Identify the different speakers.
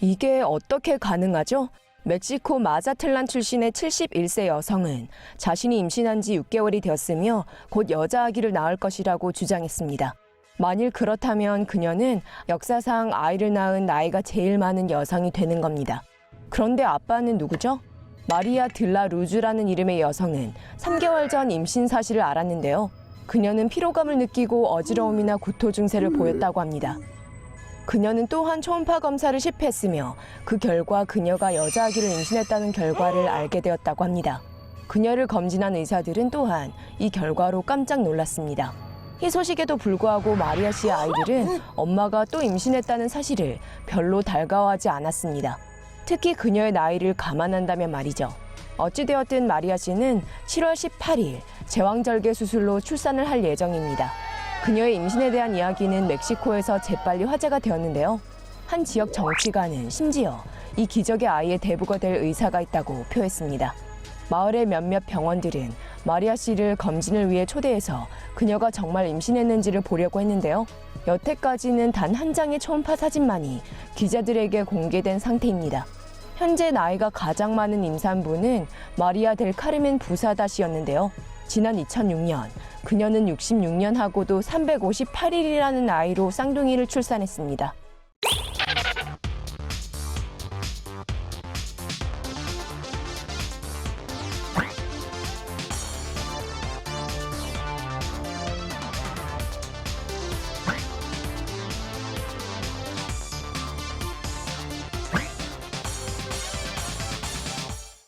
Speaker 1: 이게 어떻게 가능하죠? 멕시코 마자틀란 출신의 71세 여성은 자신이 임신한 지 6개월이 되었으며 곧 여자 아기를 낳을 것이라고 주장했습니다. 만일 그렇다면 그녀는 역사상 아이를 낳은 나이가 제일 많은 여성이 되는 겁니다. 그런데 아빠는 누구죠? 마리아 들라 루즈라는 이름의 여성은 3개월 전 임신 사실을 알았는데요. 그녀는 피로감을 느끼고 어지러움이나 구토 증세를 보였다고 합니다. 그녀는 또한 초음파 검사를 실패했으며 그 결과 그녀가 여자 아기를 임신했다는 결과를 알게 되었다고 합니다. 그녀를 검진한 의사들은 또한 이 결과로 깜짝 놀랐습니다. 이 소식에도 불구하고 마리아 씨의 아이들은 엄마가 또 임신했다는 사실을 별로 달가워하지 않았습니다. 특히 그녀의 나이를 감안한다면 말이죠. 어찌되었든 마리아 씨는 7월 18일 제왕절개 수술로 출산을 할 예정입니다. 그녀의 임신에 대한 이야기는 멕시코에서 재빨리 화제가 되었는데요. 한 지역 정치가는 심지어 이 기적의 아이의 대부가 될 의사가 있다고 표했습니다. 마을의 몇몇 병원들은 마리아 씨를 검진을 위해 초대해서 그녀가 정말 임신했는지를 보려고 했는데요. 여태까지는 단 한 장의 초음파 사진만이 기자들에게 공개된 상태입니다. 현재 나이가 가장 많은 임산부는 마리아 델 카르멘 부사다시였는데요. 지난 2006년 그녀는 66년하고도 358일이라는 나이로 쌍둥이를 출산했습니다.